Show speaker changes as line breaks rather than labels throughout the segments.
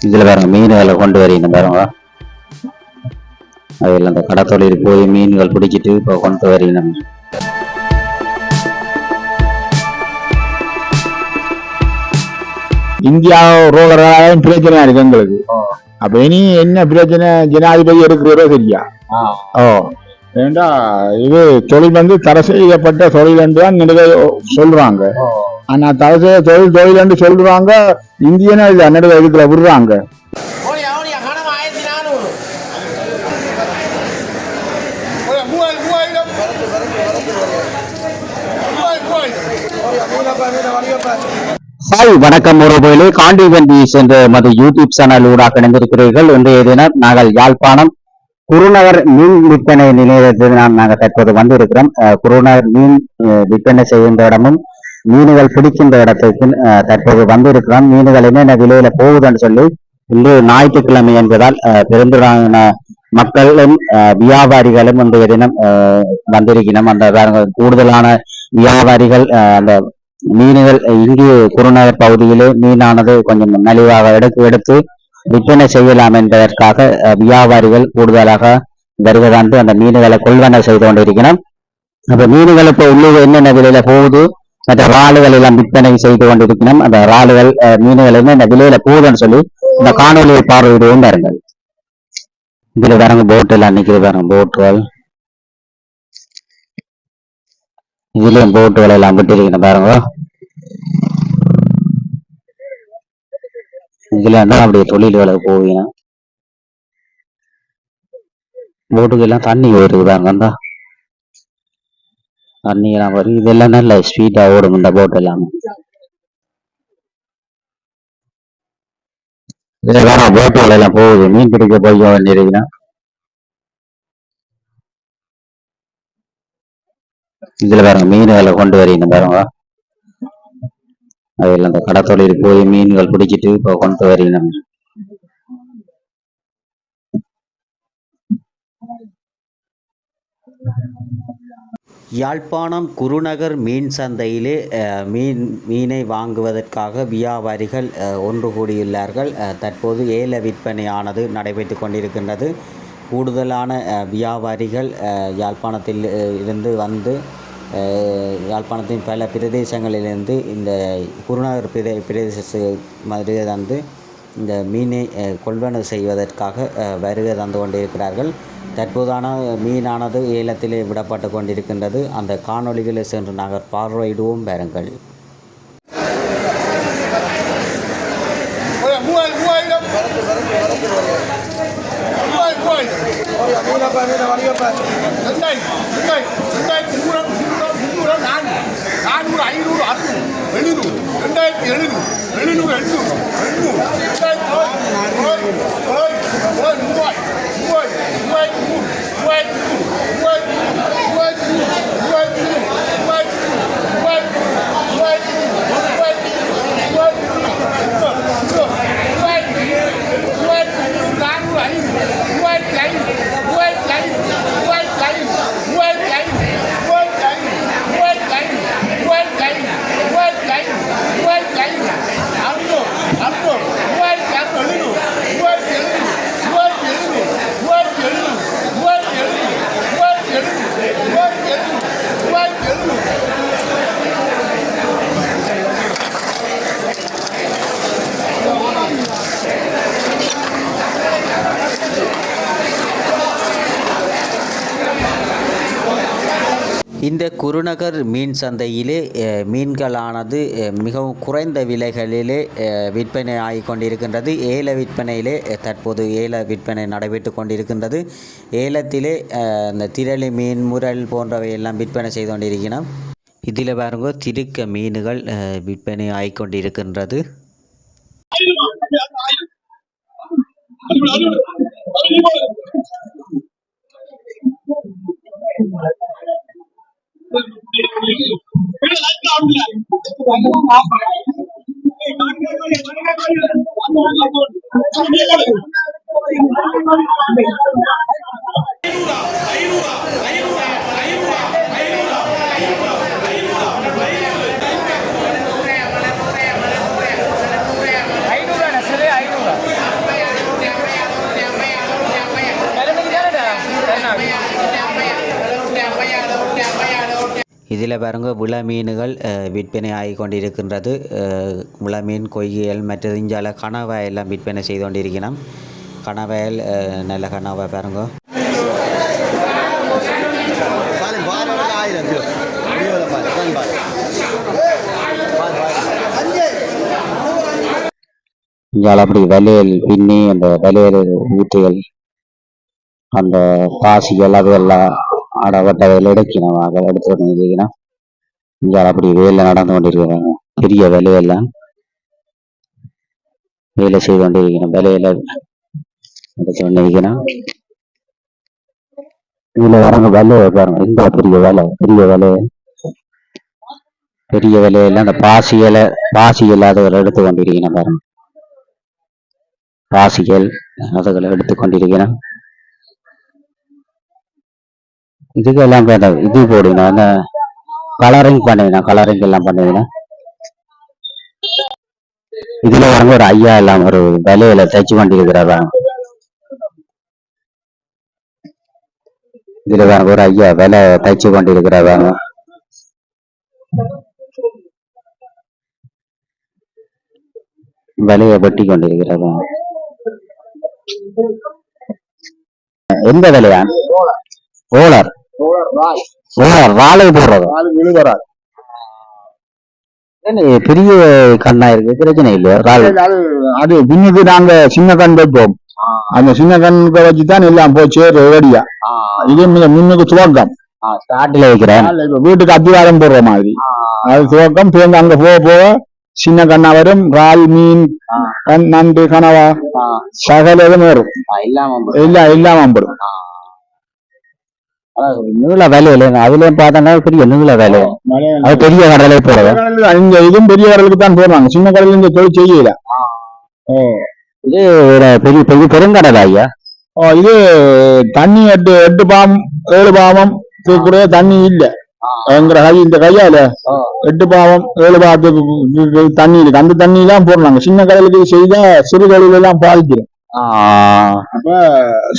இதுல பாருங்க மீன்களை கொண்டு வரீங்க பாருங்க. அதில் அந்த கடத்தொழில் போய் மீன்கள் பிடிச்சிட்டு இப்போ கொண்டு வரீங்க
இந்தியா ரோகராய பிரச்சனை இருக்கு எங்களுக்கு. அப்ப இனி என்ன பிரச்சனை? ஜனாதிபதி இருக்கிறதோ சரியா ஓ. ஏண்டா இது தொழில் வந்து தடை செய்யப்பட்ட தொழில் என்று தான் சொல்றாங்க. ஆனா செய்ய தொழில் தொழில் சொல்றாங்க இந்தியனா இல்ல நெடுக இதுக்குள்ள விடுறாங்க.
ஹாய் வணக்கம். உறவுகளே காண்டி வண்டிஸ் என்ற மது யூடியூப் சேனல் ஊடாக இணைந்திருக்கிறீர்கள். இன்றைய தினம் நாங்கள் யாழ்ப்பாணம் குருநகர் மீன் விற்பனை நிலையத்தில் நாம் நாங்கள் தற்போது வந்திருக்கிறோம். குருநகர் மீன் விற்பனை செய்கின்ற இடமும் மீன்கள் பிடிக்கின்ற இடத்துக்கு அஹ், தற்போது வந்திருக்கிறோம் மீன்கள் என்னென்ன விலையில போகுதுன்னு சொல்லி இன்று ஞாயிற்றுக்கிழமை என்பதால் அஹ், மக்களும் அஹ், வியாபாரிகளும் இன்றைய தினம் வந்திருக்கிறோம் அந்த கூடுதலான வியாபாரிகள் அந்த மீன்கள் இங்கு குருநகர் பகுதியிலே மீனானது கொஞ்சம் மலிவாக எடுத்து எடுத்து விற்பனை செய்யலாம் என்பதற்காக அஹ், வியாபாரிகள் கூடுதலாக வருவதாண்டு அந்த மீன்களை கொள்வனை செய்து கொண்டிருக்கிறோம் அப்ப மீன்கள் இப்போ உள்ளூர் என்னென்ன விலையில போகுது? மற்ற இறாலுகள் எல்லாம் விற்பனை செய்து கொண்டிருக்கிறோம் அந்த இறாலுகள் அஹ், மீன்கள் இந்த விலையில போகுதுன்னு சொல்லி இந்த காணொலியை பார்வையிடுவோம் பாருங்கள். இதுல பாருங்க போட் எல்லாம் நிக்கிறது பாருங்க போட்டுகள் இதுலயும் போட்டுகள் எல்லாம் விட்டிருக்கணும் பாருங்க இதுல இருந்தா அப்படியே தொழில்களுக்கு போவீங்க. போட்டுக்கு எல்லாம் தண்ணி வருது பாருங்க அந்த அன்னிக்கலாம் வரும் இதெல்லாம் நல்ல ஸ்பீடா ஓடும் இந்த போட் எல்லாம். இதெல்லாம் போட்டுகள் எல்லாம் போகுது. மீன் பிடிக்க போய் வேண்டியிருக்கிறேன் இதுல பாருங்க மீன்களை கொண்டு வரீங்க பாருங்க. அதில் அந்த கடத்தொழில் போய் மீன்கள் பிடிச்சிட்டு இப்போ கொண்டு வரீங்க
யாழ்ப்பாணம் குருநகர் மீன் சந்தையிலே மீன் மீனை வாங்குவதற்காக வியாபாரிகள் ஒன்று கூடியுள்ளார்கள். தற்போது ஏல விற்பனையானது நடைபெற்று கொண்டிருக்கின்றது. கூடுதலான வியாபாரிகள் யாழ்ப்பாணத்தில் இருந்து வந்து யாழ்ப்பாணத்தின் பல பிரதேசங்களிலிருந்து இந்த குருநகர் பிரதே பிரதேச மாதிரி வந்து இந்த மீனை கொள்வனவு செய்வதற்காக வருகை தந்து கொண்டிருக்கிறார்கள். தற்போதான மீனானது ஏலத்திலே விடப்பட்டு கொண்டிருக்கின்றது. அந்த காணொளிகளை சென்று நாங்கள் பார்வையிடுவோம். பாருங்கள்
மூவாயிரம் மூவாயிரம். மூவாயிரம் ரெண்டாயிரம் ரெண்டாயிரம்.
இந்த குருநகர் மீன் சந்தையிலே மீன்களானது மிகவும் குறைந்த விலைகளிலே விற்பனை ஆகிக் கொண்டிருக்கின்றது ஏல விற்பனையிலே தற்போது ஏல விற்பனை நடைபெற்று கொண்டிருக்கின்றது ஏலத்திலே இந்த திரளி மீன் முரல் போன்றவை எல்லாம் விற்பனை செய்து கொண்டிருக்கிறோம் இதில் பாருங்க திருக்க மீன்கள் விற்பனை ஆகிக் கொண்டிருக்கின்றது
Thank you.
இதில் பாருங்க விள மீன்கள் விற்பனை ஆகி கொண்டிருக்கின்றது விள மீன் கொய்யல் மற்றது இஞ்சால கணவாய் எல்லாம் விற்பனை செய்து கொண்டிருக்கணும் கணவாயில் நல்ல கணவாய் பாருங்க.
இங்கால அப்படி வலையல் பின்னி அந்த வலையல் ஊற்றுகள் அந்த பாசிகள் அதெல்லாம் அடவட்டதையில் எடுக்கணும் அதை எடுத்து கொண்டு அப்படி வேலை நடந்து கொண்டிருக்கிறாங்க பெரிய வேலையெல்லாம் வேலை செய்து கொண்டிருக்கணும் வேலையில நடத்தி கொண்டு இதுல வரவங்க வேலையை பாருங்க. இந்த பெரிய வேலை பெரிய வேலை. பெரிய வேலையெல்லாம் அந்த பாசிகளை பாசி இல்லாதவர்கள் எடுத்து கொண்டிருக்கிறேன் பாருங்க. பாசிகள் அதுகளை எடுத்துக் கொண்டிருக்கிறேன் இதுக்கெல்லாம் வேண்டாம் இது போடுங்க கலரிங் பண்ணுவேன் கலரிங் எல்லாம் பண்ணுவீங்க இதுல வந்து ஒரு ஐயா எல்லாம் ஒரு விலையில தைச்சு கொண்டிருக்கிறாரா? இதுல வேற ஒரு ஐயா விலை தைச்சு கொண்டிருக்கிறாங்க விலையை வெட்டி கொண்டிருக்கிறாங்க எந்த விலையா? ஓலர். வாழை போடுறது? பெரிய கண்ணா இருக்கு பிரச்சனை இல்லையா? ரால்
அது பின்னுக்கு நாங்க சின்ன கண் வைப்போம். அந்த சின்ன கண்ணுக்கு வச்சுதான் எல்லாம் போச்சு ரெடியா. இது முன்னுக்கு துவக்கம்.
ஸ்டார்ட்ல வைக்கிறேன்.
வீட்டுக்கு அத்திவாரம் போடுற மாதிரி. அது துவக்கம். சேர்ந்து அங்க போக போக சின்ன கண்ணா வரும். இறால் மீன் நண்டு கனவா. சகல வரும். எல்லாம் எல்லாம் வந்துடும்
நீள வேலை இல்லைங்க அதுலயும் பார்த்தோன்னா பெரிய நீள வேலை. அது பெரிய கடலை போடுறது
இந்த இதுவும் பெரியவர்களுக்கு தான் போடுறாங்க சின்ன கடையில இந்த தொழில் செய்யல.
இது பெரிய பெரிய பெருங்கடலை ஐயா?
ஓ, இது தண்ணி எட்டு எட்டு பாம் ஏழு பாவம் கூட தண்ணி இல்ல. எங்கிற கை இந்த கையால எட்டு பாவம் ஏழு பாவத்துக்கு தண்ணி இருக்கு. அந்த தண்ணி எல்லாம் போடுறாங்க. சின்ன கடலுக்கு செய்தா சிறு தொழில் எல்லாம் பாதிக்கிறோம் அப்ப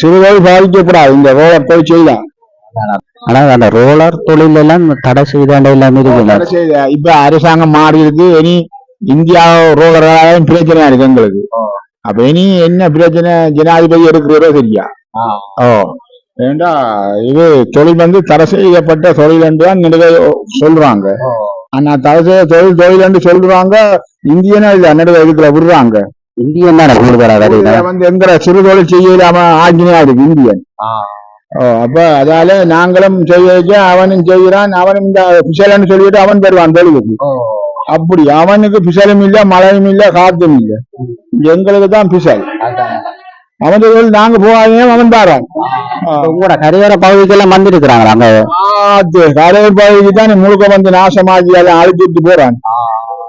சிறு தொழில் பாதிக்கப்படாது. இந்த ரோலர் தொழில் செய்தா.
ஆனா அந்த ரோலர் தொழில் எல்லாம் தடை செய்தாண்ட எல்லாம்
இப்ப அரசாங்கம் மாறி இருக்கு இனி இந்தியா ரோலராலும் பிரச்சனையா இருக்கு எங்களுக்கு. அப்ப இனி என்ன பிரச்சனை? ஜனாதிபதி இருக்கிறதோ சரியா? ஓ. ஏண்டா இது தொழில் வந்து தடை செய்யப்பட்ட தொழில் என்று தான் சொல்றாங்க. ஆனா தடை செய்ய தொழில் தொழில் என்று சொல்றாங்க. இந்தியனா இல்ல நெடுக இதுக்குள்ள விடுறாங்க.
இந்தியன் தானே கூடுதலா
வந்து எங்கிற சிறு தொழில் செய்யலாம ஆக்கினியா இருக்கு இந்தியன் அப்ப அதால நாங்களும் செய்ய வைக்க அவனும் செய்கிறான் அவனும் இந்த பிசலன்னு சொல்லிட்டு அவன் பெறுவான் தொழிலுக்கு அப்படி அவனுக்கு பிசலும் இல்ல மழையும் இல்ல காத்தும் இல்ல. எங்களுக்கு தான் பிசல். அவன் தொழில் நாங்க போகாதே அவன் தாரான்.
உங்களோட கரையோர பகுதிக்கெல்லாம் வந்திருக்கிறாங்களா அங்க?
ஆத்து கரையை பகுதிக்கு தான் முழுக்க வந்து நாசமாக்கி எல்லாம் அழுத்திட்டு போறான்.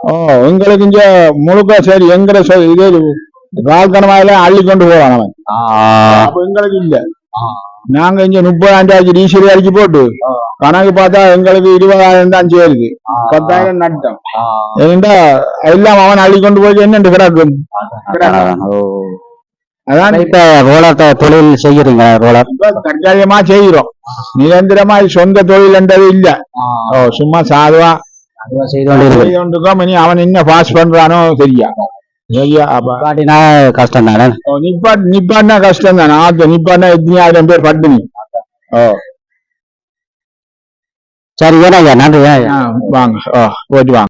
ஓ எங்களுக்கு இங்க முழுக்க சரி எங்கிற இது கால்கணமாயெல்லாம் அள்ளி கொண்டு போறான் அவன். எங்களுக்கு இல்ல. நாங்க இங்க முப்பதாயிரம் ரூபாய்க்கு டீசல் அடிச்சு போட்டு. கணக்கு பார்த்தா எங்களுக்கு இருபதாயிரம் தான் சேருது பத்தாயிரம் நட்டம். ஏன்டா எல்லாம் அவன் அள்ளி கொண்டு போய் என்னண்டு கிடக்கும். அதான்
இப்ப ரோலர் த- தொழில் செய்யறீங்க ரோலர்
தற்காலிகமா செய்கிறோம். நிரந்தரமா சொந்த தொழில் என்றது இல்ல. சும்மா சாதுவா
செய்து கொண்டிருக்கோம்
இனி அவன் என்ன பாஸ் பண்றானோ சரியா சரியா அப்ப
பாட்டினா கஷ்டம் தானே
நிப்பாட்டினா கஷ்டம் தான் ஆத்து நிப்பாட்டினா எத்தனை ஆயிரம் பேர் பட்டினி ஓ
சரி ஏன்னா ஐயா நன்றி ஐயா
ஆ, வாங்க ஓ போயிட்டு வாங்க